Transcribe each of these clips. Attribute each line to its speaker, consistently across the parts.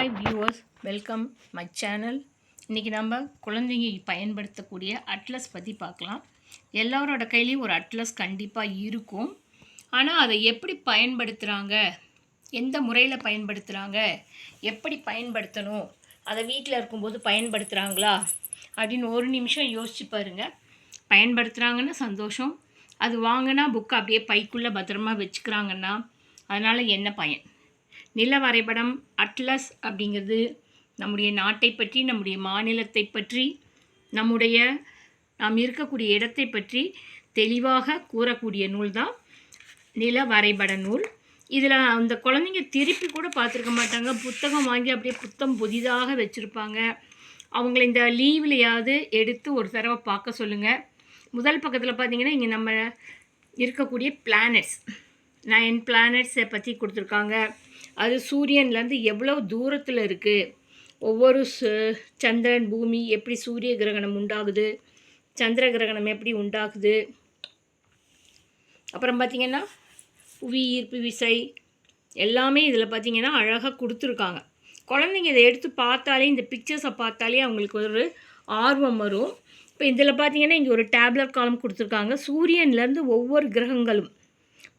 Speaker 1: Hi viewers welcome my channel இன்றைக்கி நம்ம குழந்தைங்க பயன்படுத்தக்கூடிய அட்லஸ் பற்றி பார்க்கலாம். எல்லாரோட கையிலையும் ஒரு அட்லஸ் கண்டிப்பாக இருக்கும். ஆனால் அதை எப்படி பயன்படுத்துகிறாங்க எந்த முறையில் பயன்படுத்துகிறாங்க எப்படி பயன்படுத்தணும்? அதை வீட்டில் இருக்கும்போது பயன்படுத்துகிறாங்களா அப்படின்னு ஒரு நிமிஷம் யோசிச்சு பாருங்கள் பயன்படுத்துகிறாங்கன்னு சந்தோஷம். அது வாங்கினா புக்கை அப்படியே பைக்குள்ளே பத்திரமா வச்சுக்கிறாங்கன்னா அதனால் என்ன பயன்? நில வரைபடம் அட்லஸ் அப்படிங்கிறது நம்முடைய நாட்டை பற்றி நம்முடைய மாநிலத்தை பற்றி நம்முடைய நாம் இருக்கக்கூடிய இடத்தை பற்றி தெளிவாக கூறக்கூடிய நூல் தான் நில வரைபட நூல். இதில் அந்த குழந்தைங்க திருப்பி கூட பார்த்துருக்க மாட்டாங்க. புத்தகம் வாங்கி அப்படியே புத்தம் புதிதாக வச்சுருப்பாங்க. அவங்கள இந்த லீவ்லையாவது எடுத்து ஒரு தடவை பார்க்க சொல்லுங்கள் முதல் பக்கத்தில் பார்த்தீங்கன்னா இங்கே நம்ம இருக்கக்கூடிய பிளானட்ஸ் நைன் பிளானட்ஸை பற்றி கொடுத்துருக்காங்க. அது சூரியன்லேருந்து எவ்வளோ தூரத்தில் இருக்குது ஒவ்வொரு சு- சந்திரன் பூமி எப்படி சூரிய கிரகணம் உண்டாகுது? சந்திர கிரகணம் எப்படி உண்டாகுது? அப்புறம் பார்த்திங்கன்னா புவி ஈர்ப்பு விசை எல்லாமே இதில் பார்த்தீங்கன்னா அழகாக கொடுத்துருக்காங்க. குழந்தைங்க இதை எடுத்து பார்த்தாலே இந்த பிக்சர்ஸை பார்த்தாலே அவங்களுக்கு ஒரு ஆர்வம் வரும். இப்போ இதில் பார்த்தீங்கன்னா இங்கே ஒரு டேப்லெட் காலம் கொடுத்துருக்காங்க. சூரியன்லேருந்து ஒவ்வொரு கிரகங்களும்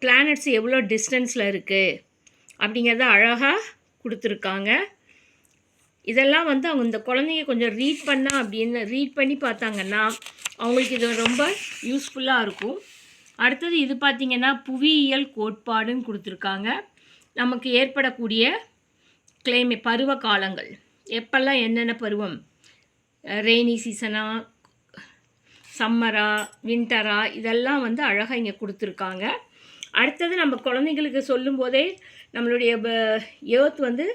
Speaker 1: பிளானட்ஸ் எவ்வளோ டிஸ்டன்ஸில் இருக்குது அப்படிங்கிறத அழகாக கொடுத்துருக்காங்க. இதெல்லாம் வந்து அவங்க இந்த குழந்தைங்க கொஞ்சம் ரீட் பண்ணால் அப்படின்னு ரீட் பண்ணி பார்த்தாங்கன்னா அவங்களுக்கு இது ரொம்ப யூஸ்ஃபுல்லாக இருக்கும். அடுத்தது இது பார்த்திங்கன்னா புவியியல் கோட்பாடுன்னு கொடுத்துருக்காங்க. நமக்கு ஏற்படக்கூடிய கிளைமே பருவ காலங்கள். எப்பெல்லாம் என்னென்ன பருவம்? ரெய்னி சீசனாக சம்மரா வின்டரா இதெல்லாம் வந்து அழகாக இங்கே கொடுத்துருக்காங்க. அடுத்தது நம்ம குழந்தைங்களுக்கு சொல்லும்போதே நம்மளுடைய ஏர்த் வந்து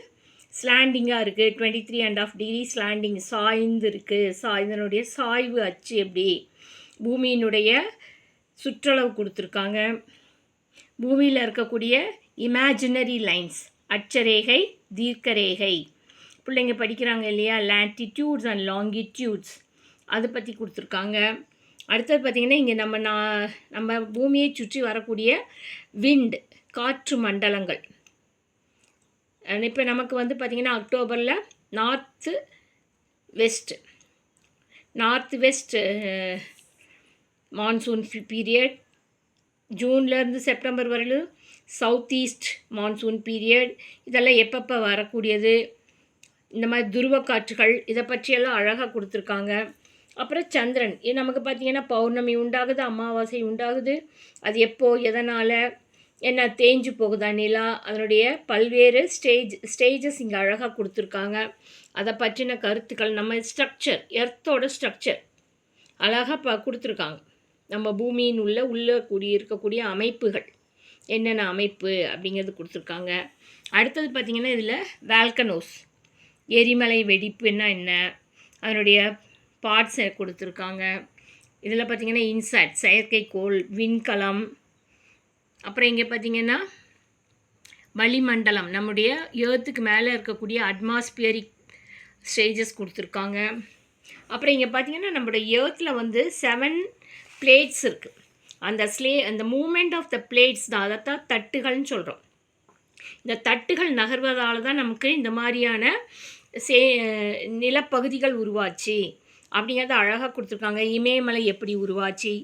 Speaker 1: ஸ்லாண்டிங்காக இருக்குது twenty three and half degree slanting சாய்ந்து இருக்குது சா இதனுடைய சாய்வு அச்சு எப்படி? பூமியினுடைய சுற்றளவு கொடுத்துருக்காங்க. பூமியில் இருக்கக்கூடிய இமேஜினரி லைன்ஸ் அட்சரேகை தீர்க்கரேகை. பிள்ளைங்க படிக்கிறாங்க இல்லையா? லாட்டிடியூட்ஸ் அண்ட் லாங்கிடியூட்ஸ் அதை பற்றி கொடுத்துருக்காங்க. அடுத்தது பார்த்திங்கன்னா இங்கே நம்ம நான் நம்ம பூமியை சுற்றி வரக்கூடிய விண்ட் காற்று மண்டலங்கள். இப்போ நமக்கு வந்து பார்த்திங்கன்னா அக்டோபரில் north west north west monsoon period ஜூன்லேருந்து September வரையிலும் சவுத் ஈஸ்ட் மான்சூன் பீரியட் இதெல்லாம் எப்பப்போ வரக்கூடியது? இந்த மாதிரி துருவ காற்றுகள் இதை பற்றியெல்லாம் அழகாக கொடுத்துருக்காங்க. அப்புறம் சந்திரன். இது நமக்கு பார்த்திங்கன்னா பௌர்ணமி உண்டாகுது அமாவாசை உண்டாகுது. அது எப்போ எதனால் என்ன தேஞ்சு போகுதா நிலா அதனுடைய பல்வேறு ஸ்டேஜ் ஸ்டேஜஸ் இங்கே அழகாக கொடுத்துருக்காங்க. அதை பற்றின கருத்துக்கள் நம்ம ஸ்ட்ரக்சர் எர்த்தோட ஸ்ட்ரக்சர் அழகாக ப கொடுத்துருக்காங்க. நம்ம பூமியின் உள்ள உள்ளே கூடி இருக்கக்கூடிய அமைப்புகள். என்னென்ன அமைப்பு அப்படிங்கிறது கொடுத்துருக்காங்க. அடுத்தது பார்த்திங்கன்னா இதில் வேல்கனோஸ். எரிமலை வெடிப்புன்னா என்ன? அதனுடைய பார்ட்ஸை கொடுத்துருக்காங்க. இதில் பார்த்திங்கன்னா இன்சாட் செயற்கைக்கோள் விண்கலம். அப்புறம் இங்கே பார்த்திங்கன்னா வளிமண்டலம் நம்முடைய ஏர்த்துக்கு மேலே இருக்கக்கூடிய அட்மாஸ்பியரிக் ஸ்டேஜஸ் கொடுத்துருக்காங்க. அப்புறம் இங்கே பார்த்தீங்கன்னா நம்மளோட ஏர்த்தில் வந்து செவன் பிளேட்ஸ் இருக்குது அந்த ஸ்லே அந்த மூமெண்ட் ஆஃப் த பிளேட்ஸ் தான் அதைத்தான் தட்டுகள்னு சொல்கிறோம் இந்த தட்டுகள் நகர்வதால் தான் நமக்கு இந்த மாதிரியான சே நிலப்பகுதிகள் உருவாச்சு. அப்படிங்கிறத அழகாக கொடுத்துருக்காங்க. இமயமலை எப்படி உருவாச்சு?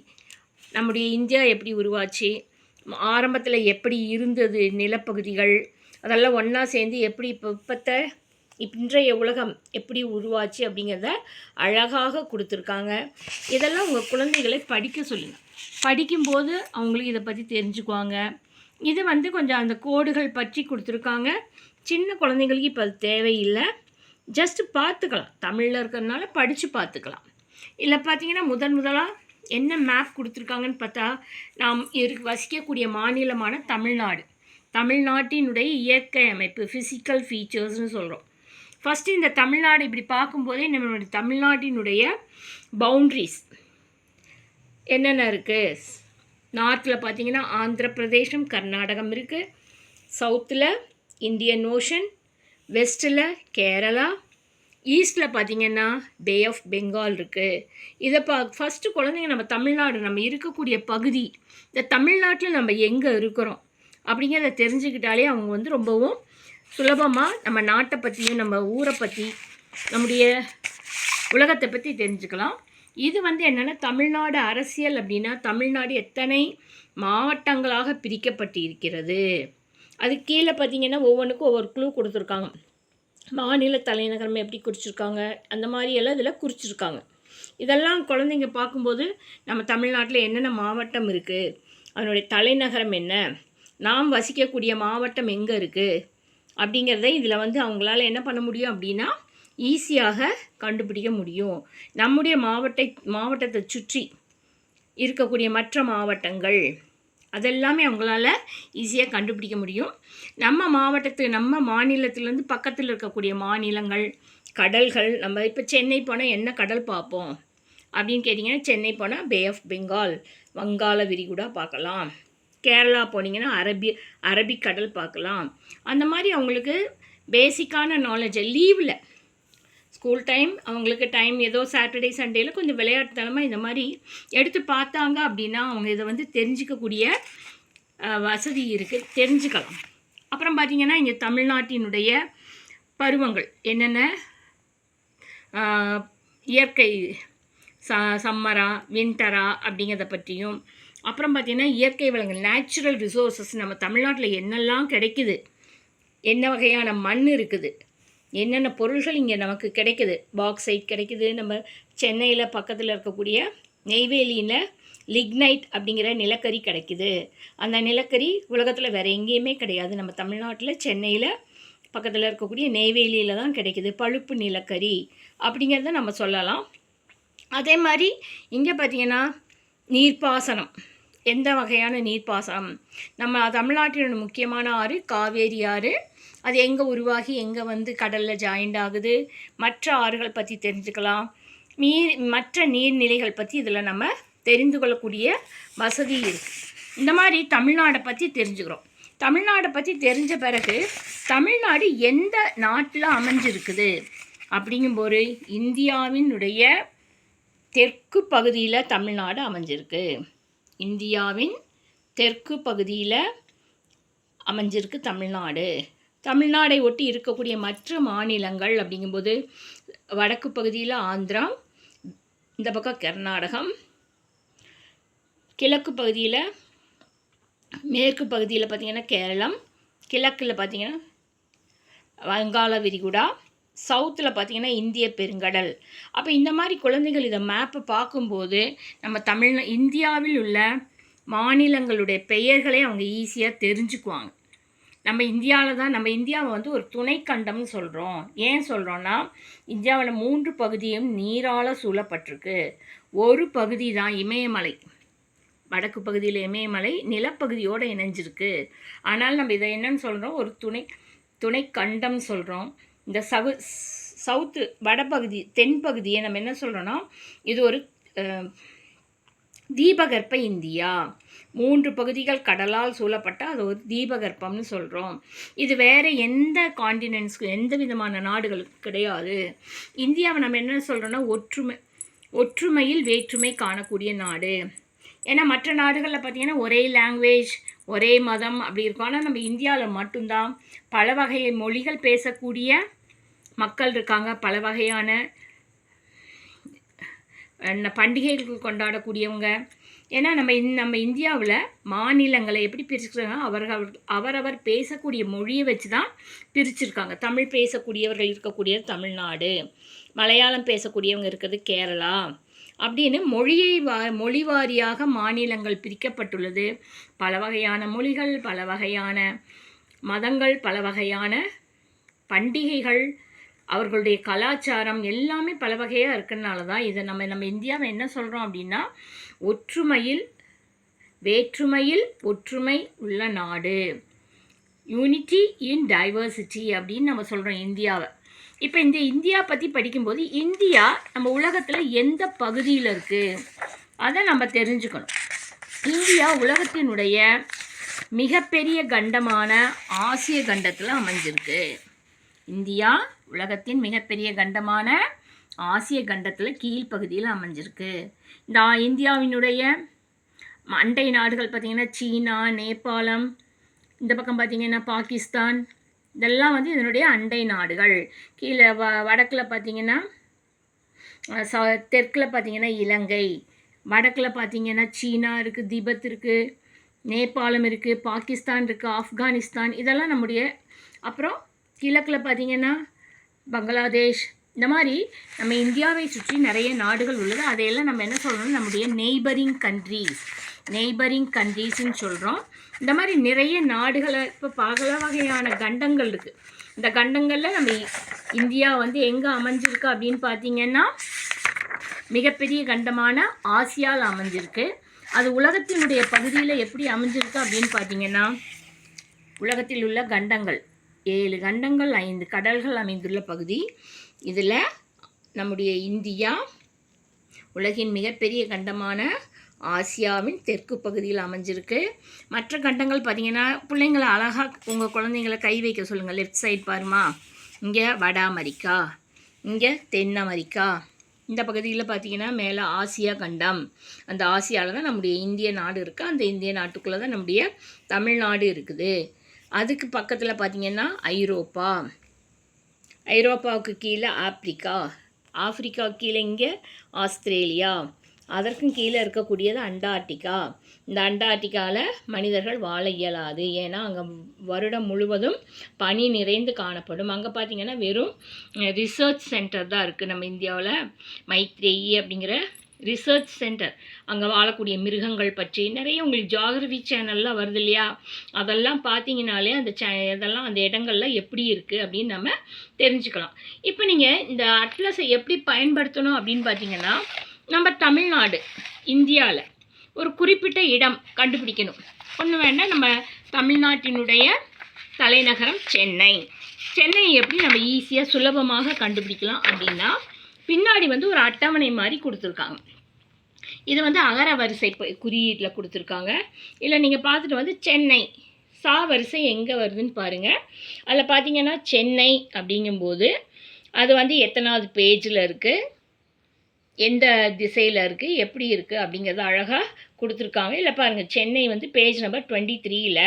Speaker 1: நம்முடைய இந்தியா எப்படி உருவாச்சு? ஆரம்பத்தில் எப்படி இருந்தது நிலப்பகுதிகள்? அதெல்லாம் ஒன்றா சேர்ந்து எப்படி இப்போ இப்போத்த இன்றைய உலகம் எப்படி உருவாச்சு அப்படிங்கிறத அழகாக கொடுத்துருக்காங்க. இதெல்லாம் உங்கள் குழந்தைகளை படிக்க சொல்லுங்கள் படிக்கும்போது அவங்களுக்கு இதை பற்றி தெரிஞ்சுக்குவாங்க. இது வந்து கொஞ்சம் அந்த கோடுகள் பற்றி கொடுத்துருக்காங்க. சின்ன குழந்தைங்களுக்கு இப்போ அது தேவையில்லை. ஜஸ்ட்டு பார்த்துக்கலாம். தமிழில் இருக்கிறதுனால படித்து பார்த்துக்கலாம். இல்லை பார்த்தீங்கன்னா முதன் முதலாக என்ன மேப் கொடுத்துருக்காங்கன்னு பார்த்தா நாம் இரு வசிக்கக்கூடிய மாநிலமான தமிழ்நாடு. தமிழ்நாட்டினுடைய இயற்கை அமைப்பு ஃபிசிக்கல் ஃபீச்சர்ஸ்னு சொல்கிறோம் ஃபஸ்ட்டு இந்த தமிழ்நாடு இப்படி பார்க்கும்போதே நம்மளுடைய தமிழ்நாட்டினுடைய பவுண்ட்ரிஸ் என்னென்ன இருக்குது நார்த்தில் பார்த்தீங்கன்னா ஆந்திர பிரதேசம் கர்நாடகம் இருக்குது சவுத்தில் இந்தியன் ஓஷன் வெஸ்ட்டில் கேரளா ஈஸ்டில் பார்த்தீங்கன்னா பே ஆஃப் பெங்கால் இருக்குது இதை பா ஃபஸ்ட்டு குழந்தைங்க நம்ம தமிழ்நாடு நம்ம இருக்கக்கூடிய பகுதி இந்த தமிழ்நாட்டில் நம்ம எங்கே இருக்கிறோம் அப்படிங்கிறத தெரிஞ்சுக்கிட்டாலே அவங்க வந்து ரொம்பவும் சுலபமாக நம்ம நாட்டை பற்றியும் நம்ம ஊரை பற்றி நம்முடைய உலகத்தை பற்றி தெரிஞ்சுக்கலாம். இது வந்து என்னென்னா தமிழ்நாடு அரசியல் அப்படின்னா தமிழ்நாடு எத்தனை மாவட்டங்களாக பிரிக்கப்பட்டு இருக்கிறது அது கீழே பார்த்தீங்கன்னா ஒவ்வொன்றுக்கும் ஒவ்வொரு க்ளூ கொடுத்துருக்காங்க. மாநில தலைநகரம் எப்படி குறிச்சிருக்காங்க அந்த மாதிரி எல்லாம் இதில் குறிச்சிருக்காங்க. இதெல்லாம் குழந்தைங்க பார்க்கும்போது நம்ம தமிழ்நாட்டில் என்னென்ன மாவட்டம் இருக்குது அதனுடைய தலைநகரம் என்ன நாம் வசிக்கக்கூடிய மாவட்டம் எங்கே இருக்குது அப்படிங்கிறத இதில் வந்து அவங்களால என்ன பண்ண முடியும் அப்படின்னா ஈஸியாக கண்டுபிடிக்க முடியும். நம்முடைய மாவட்ட மாவட்டத்தை சுற்றி இருக்கக்கூடிய மற்ற மாவட்டங்கள் அதெல்லாமே அவங்களால ஈஸியாக கண்டுபிடிக்க முடியும். நம்ம மாவட்டத்து நம்ம மாநிலத்திலேருந்து பக்கத்தில் இருக்கக்கூடிய மாநிலங்கள் கடல்கள் நம்ம இப்போ சென்னை போனால் என்ன கடல் பார்ப்போம்? அப்படின்னு கேட்டிங்கன்னா சென்னை போனால் பே ஆஃப் பெங்கால் வங்காள விரிகுடா பார்க்கலாம். கேரளா போனீங்கன்னா அரபி அரபிக் கடல் பார்க்கலாம். அந்த மாதிரி அவங்களுக்கு பேசிக்கான நாலேஜை லீவில் ஸ்கூல் டைம் அவங்களுக்கு டைம் ஏதோ சாட்டர்டே சண்டேயில் கொஞ்சம் விளையாட்டுத்தனமாக இந்த மாதிரி எடுத்து பார்த்தாங்க அப்படின்னா அவங்க இதை வந்து தெரிஞ்சிக்கக்கூடிய வசதி இருக்குது தெரிஞ்சுக்கலாம். அப்புறம் பார்த்திங்கன்னா இங்கே தமிழ்நாட்டினுடைய பருவங்கள். என்னென்ன? இயற்கை ச சம்மரா வின்டரா அப்படிங்கிறத பற்றியும் அப்புறம் பார்த்திங்கன்னா இயற்கை வளங்கள் நேச்சுரல் ரிசோர்ஸஸ் நம்ம தமிழ்நாட்டில் என்னெல்லாம் கிடைக்குது? என்ன வகையான மண் இருக்குது? என்னென்ன பொருள்கள் இங்கே நமக்கு கிடைக்குது? பாக்ஸைட் கிடைக்குது. நம்ம சென்னையில் பக்கத்தில் இருக்கக்கூடிய நெய்வேலியில் லிக்னைட் அப்படிங்கிற நிலக்கரி கிடைக்குது. அந்த நிலக்கரி உலகத்தில் வேறு எங்கேயுமே கிடையாது. நம்ம தமிழ்நாட்டில் சென்னையில் பக்கத்தில் இருக்கக்கூடிய நெய்வேலியில் தான் கிடைக்குது பழுப்பு நிலக்கரி அப்படிங்கிறத நம்ம சொல்லலாம். அதே மாதிரி இங்கே பார்த்தீங்கன்னா நீர்ப்பாசனம். எந்த வகையான நீர்ப்பாசனம்? நம்ம தமிழ்நாட்டினோட முக்கியமான ஆறு காவேரி ஆறு அது எங்கே உருவாகி எங்கே வந்து கடலில் ஜாயிண்ட் ஆகுது? மற்ற ஆறுகள் பற்றி தெரிஞ்சுக்கலாம். நீர் மற்ற நீர்நிலைகள் பற்றி இதில் நம்ம தெரிந்து கொள்ளக்கூடிய வசதி இருக்குது இந்த மாதிரி தமிழ்நாடை பற்றி தெரிஞ்சுக்கிறோம். தமிழ்நாடை பற்றி தெரிஞ்ச பிறகு தமிழ்நாடு எந்த நாட்டில் அமைஞ்சிருக்குது? அப்படிங்கும்போது இந்தியாவினுடைய தெற்கு பகுதியில் தமிழ்நாடு அமைஞ்சிருக்கு. இந்தியாவின் தெற்கு பகுதியில் அமைஞ்சிருக்கு தமிழ்நாடு. தமிழ்நாடை ஒட்டி இருக்கக்கூடிய மற்ற மாநிலங்கள் அப்படிங்கும்போது வடக்கு பகுதியில் ஆந்திரா இந்த பக்கம் கர்நாடகம் கிழக்கு பகுதியில் மேற்கு பகுதியில் பார்த்திங்கன்னா கேரளம் கிழக்கில் பார்த்திங்கன்னா வங்காள விரிகுடா சவுத்தில் பார்த்திங்கன்னா இந்திய பெருங்கடல். அப்போ இந்த மாதிரி குழந்தைகள் இதை மேப்பை பார்க்கும்போது நம்ம தமிழ் இந்தியாவில் உள்ள மாநிலங்களுடைய பெயர்களை அவங்க ஈஸியாக தெரிஞ்சுக்குவாங்க. நம்ம இந்தியாவில் தான் நம்ம இந்தியாவை வந்து ஒரு துணைக்கண்டம்னு சொல்கிறோம் ஏன் சொல்கிறோன்னா இந்தியாவில் மூன்று பகுதியும் நீரால் சூழப்பட்டிருக்கு. ஒரு பகுதி தான் இமயமலை. வடக்கு பகுதியில் இமயமலை நிலப்பகுதியோடு இணைஞ்சிருக்கு. ஆனால் நம்ம இதை என்னன்னு சொல்கிறோம் ஒரு துணை துணை கண்டம் சொல்கிறோம் இந்த சவு சவுத்து வடபகுதி தென்பகுதியை நம்ம என்ன சொல்கிறோன்னா இது ஒரு தீபகற்ப இந்தியா. மூன்று பகுதிகள் கடலால் சூழப்பட்ட அது ஒரு தீபகற்பம்னு சொல்கிறோம் இது வேறு எந்த காண்டினென்ட்ஸ்க்கு எந்த விதமான நாடுகளுக்கு கிடையாது. இந்தியாவை நம்ம என்ன சொல்கிறோன்னா ஒற்றுமை ஒற்றுமையில் வேற்றுமை காணக்கூடிய நாடு. ஏன்னா மற்ற நாடுகளில் பார்த்தீங்கன்னா ஒரே லாங்குவேஜ் ஒரே மதம் அப்படி இருக்கும். ஆனால் நம்ம இந்தியாவில் மட்டும்தான் பல வகை மொழிகள் பேசக்கூடிய மக்கள் இருக்காங்க. பல வகையான பண்டிகைகள் கொண்டாடக்கூடியவங்க. ஏன்னா நம்ம இந் நம்ம இந்தியாவில் மாநிலங்களை எப்படி பிரிச்சுக்கிறாங்க அவர்கள் அவரவர் பேசக்கூடிய மொழியை வச்சு தான் பிரிச்சிருக்காங்க. தமிழ் பேசக்கூடியவர்கள் இருக்கக்கூடிய தமிழ்நாடு மலையாளம் பேசக்கூடியவங்க இருக்கிறது கேரளா அப்படின்னு மொழியை வா மொழி வாரியாக மாநிலங்கள் பிரிக்கப்பட்டுள்ளது. பல வகையான மொழிகள் பல வகையான மதங்கள் பல வகையான பண்டிகைகள் அவர்களுடைய கலாச்சாரம் எல்லாமே பல வகையாக இருக்கிறனால தான் இதை நம்ம நம்ம இந்தியாவை என்ன சொல்கிறோம் அப்படின்னா ஒற்றுமையில் வேற்றுமையில் ஒற்றுமை உள்ள நாடு. யூனிட்டி இன் டைவர்சிட்டி அப்படின்னு நம்ம சொல்கிறோம் இந்தியாவை. இப்போ இந்த இந்தியா பற்றி படிக்கும்போது இந்தியா நம்ம உலகத்தில் எந்த பகுதியில் இருக்குது அதை நம்ம தெரிஞ்சுக்கணும். இந்தியா உலகத்தினுடைய மிகப்பெரிய கண்டமான ஆசிய கண்டத்தில் அமைஞ்சிருக்கு. இந்தியா உலகத்தின் மிகப்பெரிய கண்டமான ஆசிய கண்டத்தில் கீழ்ப்பகுதியில் அமைஞ்சிருக்கு. இந்த இந்தியாவினுடைய அண்டை நாடுகள் பார்த்திங்கன்னா சீனா நேபாளம் இந்த பக்கம் பார்த்திங்கன்னா பாகிஸ்தான் இதெல்லாம் வந்து இதனுடைய அண்டை நாடுகள். கீழே வ வடக்கில் பார்த்திங்கன்னா ச தெற்கில் பார்த்திங்கன்னா இலங்கை. வடக்கில் பார்த்திங்கன்னா சீனா இருக்குது திபெத் இருக்குது நேபாளம் இருக்குது பாகிஸ்தான் இருக்குது ஆப்கானிஸ்தான். இதெல்லாம் நம்முடைய அப்புறம் கிழக்கில் பார்த்தீங்கன்னா பங்களாதேஷ். இந்த மாதிரி நம்ம இந்தியாவை சுற்றி நிறைய நாடுகள் உள்ளது. அதையெல்லாம் நம்ம என்ன சொல்கிறோம் நம்முடைய நெய்பரிங் கண்ட்ரீஸ் நெய்பரிங் கண்ட்ரீஸ்ன்னு சொல்கிறோம் இந்த மாதிரி நிறைய நாடுகளை இப்போ பல வகையான கண்டங்கள் இருக்குது இந்த கண்டங்களில் நம்ம இந்தியா வந்து எங்கே அமைஞ்சிருக்கு அப்படின்னு பார்த்தீங்கன்னா மிகப்பெரிய கண்டமான ஆசியாவில் அமைஞ்சிருக்கு. அது உலகத்தினுடைய பகுதியில் எப்படி அமைஞ்சிருக்கு அப்படின்னு பார்த்தீங்கன்னா உலகத்தில் உள்ள கண்டங்கள். ஏழு கண்டங்கள் ஐந்து கடல்கள் அமைந்துள்ள பகுதி. இதில் நம்முடைய இந்தியா உலகின் மிகப்பெரிய கண்டமான ஆசியாவின் தெற்கு பகுதியில் அமைஞ்சிருக்கு. மற்ற கண்டங்கள் பார்த்தீங்கன்னா பிள்ளைங்களை அழகாக உங்கள் குழந்தைங்கள கை வைக்க சொல்லுங்கள் லெஃப்ட் சைட் பாருமா. இங்கே வட அமெரிக்கா இங்கே தென் அமெரிக்கா. இந்த பகுதியில் பார்த்தீங்கன்னா மேலே ஆசியா கண்டம். அந்த ஆசியாவில் தான் நம்முடைய இந்திய நாடு இருக்குது அந்த இந்திய நாட்டுக்குள்ளே தான் நம்முடைய தமிழ்நாடு இருக்குது. அதுக்கு பக்கத்தில் பார்த்தீங்கன்னா ஐரோப்பா. ஐரோப்பாவுக்கு கீழே ஆப்பிரிக்கா. ஆப்பிரிக்கா கீழே இங்கே ஆஸ்திரேலியா. அதற்கும் கீழே இருக்கக்கூடியது அண்டார்டிகா. இந்த அண்டார்டிகாவில் மனிதர்கள் வாழ இயலாது. ஏன்னா அங்கே வருடம் முழுவதும் பனி நிறைந்து காணப்படும். அங்கே பார்த்தீங்கன்னா வெறும் ரிசர்ச் சென்டர் தான் இருக்குது நம்ம இந்தியாவில். மைத்ரேயி அப்படிங்கிற ரிசர்ச் சென்டர் அங்கே வாழக்கூடிய மிருகங்கள் பற்றி. நிறைய உங்களுக்கு ஜாகிரபி சேனல்லாம் வருது இல்லையா? அதெல்லாம் பார்த்தீங்கனாலே அந்த சே இதெல்லாம் அந்த இடங்கள்ல எப்படி இருக்குது அப்படின்னு நம்ம தெரிஞ்சுக்கலாம். இப்போ நீங்கள் இந்த அட்லஸை எப்படி பயன்படுத்தணும் அப்படின்னு பார்த்தீங்கன்னா நம்ம தமிழ்நாடு இந்தியாவில் ஒரு குறிப்பிட்ட இடம் கண்டுபிடிக்கணும். ஒன்று வேண்டாம் நம்ம தமிழ்நாட்டினுடைய தலைநகரம் சென்னை. சென்னை எப்படி நம்ம ஈஸியாக சுலபமாக கண்டுபிடிக்கலாம் அப்படின்னா பின்னாடி வந்து ஒரு அட்டவணை மாதிரி கொடுத்துருக்காங்க. இது வந்து அகர வரிசை குறியீட்டில் கொடுத்துருக்காங்க. இல்லை நீங்கள் பார்த்துட்டு வந்து சென்னை சா வரிசை எங்கே வருதுன்னு பாருங்கள் அதில் பார்த்தீங்கன்னா சென்னை அப்படிங்கும்போது அது வந்து எத்தனாவது பேஜில் இருக்குது எந்த திசையில் இருக்குது எப்படி இருக்குது அப்படிங்கிறத அழகாக கொடுத்துருக்காங்க. இல்லை பாருங்கள் சென்னை வந்து பேஜ் நம்பர் டுவெண்ட்டி த்ரீயில்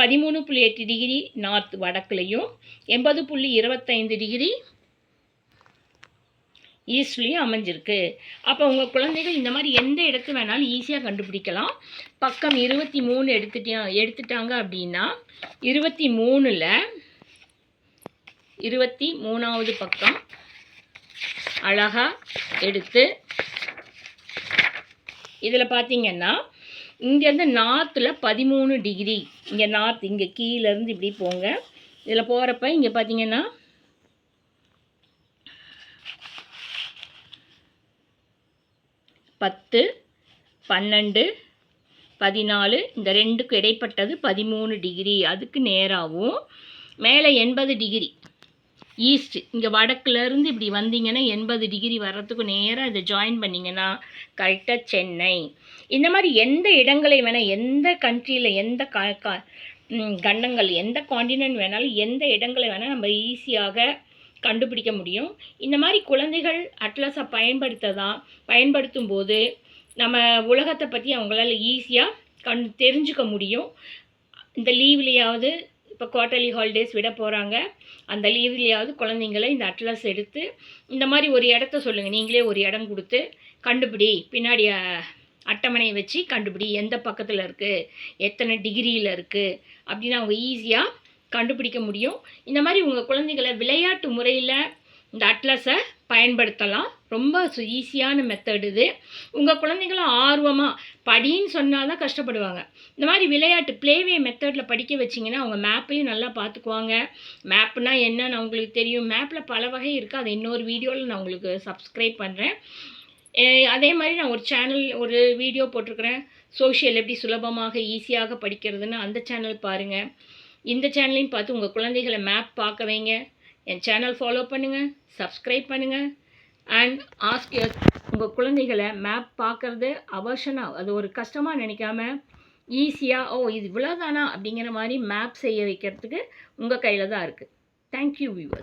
Speaker 1: பதிமூணு புள்ளி எட்டு டிகிரி நார்த் வடக்குலையும் எண்பது புள்ளி இருபத்தைந்து டிகிரி ஈஸ்ட்லேயும் அமைஞ்சிருக்கு. அப்போ உங்கள் குழந்தைகள் இந்த மாதிரி எந்த இடத்து வேணாலும் ஈஸியாக கண்டுபிடிக்கலாம். பக்கம் இருபத்தி மூணு எடுத்துட்டா எடுத்துட்டாங்க அப்படின்னா இருபத்தி மூணில் இருபத்தி மூணாவது பக்கம் அழகாக எடுத்து இதில் பார்த்தீங்கன்னா இங்கேருந்து நார்த்தில் பதிமூணு டிகிரி இங்கே நார்த் இங்கே கீழேருந்து இப்படி போங்க. இதில் போகிறப்ப இங்கே பார்த்தீங்கன்னா பத்து பன்னெண்டு பதினாலு இந்த ரெண்டுக்கும் இடைப்பட்டது பதிமூணு டிகிரி அதுக்கு நேராகவும் மேலே எண்பது டிகிரி ஈஸ்ட் இங்கே வடக்குலேருந்து இப்படி வந்தீங்கன்னா எண்பது டிகிரி வர்றதுக்கு நேராக இதை ஜாயின் பண்ணிங்கன்னா கரெக்டாக சென்னை. இந்த மாதிரி எந்த இடங்களை வேணால் எந்த கண்ட்ரியில் எந்த க க கண்டங்கள் எந்த காண்டினென்ட் வேணாலும் எந்த இடங்களை வேணால் நம்ம ஈஸியாக கண்டுபிடிக்க முடியும். இந்த மாதிரி குழந்தைகள் அட்லஸை பயன்படுத்ததான் பயன்படுத்தும் போது நம்ம உலகத்தை பற்றி அவங்களால ஈஸியாக கண் தெரிஞ்சுக்க முடியும். இந்த லீவ்லேயாவது இப்போ குவார்ட்டர்லி ஹாலிடேஸ் விட போகிறாங்க அந்த லீவ்லேயாவது குழந்தைங்கள இந்த அட்லஸ் எடுத்து இந்த மாதிரி ஒரு இடத்த சொல்லுங்கள் நீங்களே ஒரு இடம் கொடுத்து கண்டுபிடி. பின்னாடி அட்டவணையை வச்சு கண்டுபிடி எந்த பக்கத்தில் இருக்குது எத்தனை டிகிரியில் இருக்குது அப்படின்னு அவங்க ஈஸியாக கண்டுபிடிக்க முடியும். இந்த மாதிரி உங்கள் குழந்தைகளை விளையாட்டு முறையில் இந்த அட்லஸை பயன்படுத்தலாம். ரொம்ப ஈஸியான மெத்தட் இது. உங்கள் குழந்தைங்களும் ஆர்வமாக படின்னு சொன்னால் தான் கஷ்டப்படுவாங்க. இந்த மாதிரி விளையாட்டு ப்ளேவே மெத்தடில் படிக்க வச்சிங்கன்னா அவங்க மேப்பையும் நல்லா பார்த்துக்குவாங்க மேப்னா என்னன்னு அவங்களுக்கு தெரியும். மேப்பில் பல வகை இருக்குது அதை இன்னொரு வீடியோவில் நான் உங்களுக்கு சப்ஸ்கிரைப் பண்ணுறேன் அதே மாதிரி நான் ஒரு சேனல் ஒரு வீடியோ போட்டிருக்கிறேன். சோஷியல் எப்படி சுலபமாக ஈஸியாக படிக்கிறதுன்னு அந்த சேனல் பாருங்கள் இந்த சேனலையும் பார்த்து உங்கள் குழந்தைகளை மேப் பார்க்க வைங்க. என் சேனல் ஃபாலோ பண்ணுங்கள் சப்ஸ்கிரைப் பண்ணுங்கள் அண்ட் ஆஸ்க் உங்கள் குழந்தைகளை மேப் பார்க்குறது அவர்ஷனாக அது ஒரு கஷ்டமாக நினைக்காம ஈஸியாக ஓ இது இவ்வளோதானா அப்படிங்கிற மாதிரி மேப் செய்ய வைக்கிறதுக்கு உங்கள் கையில் தான் இருக்குது தேங்க்யூ வியூவர்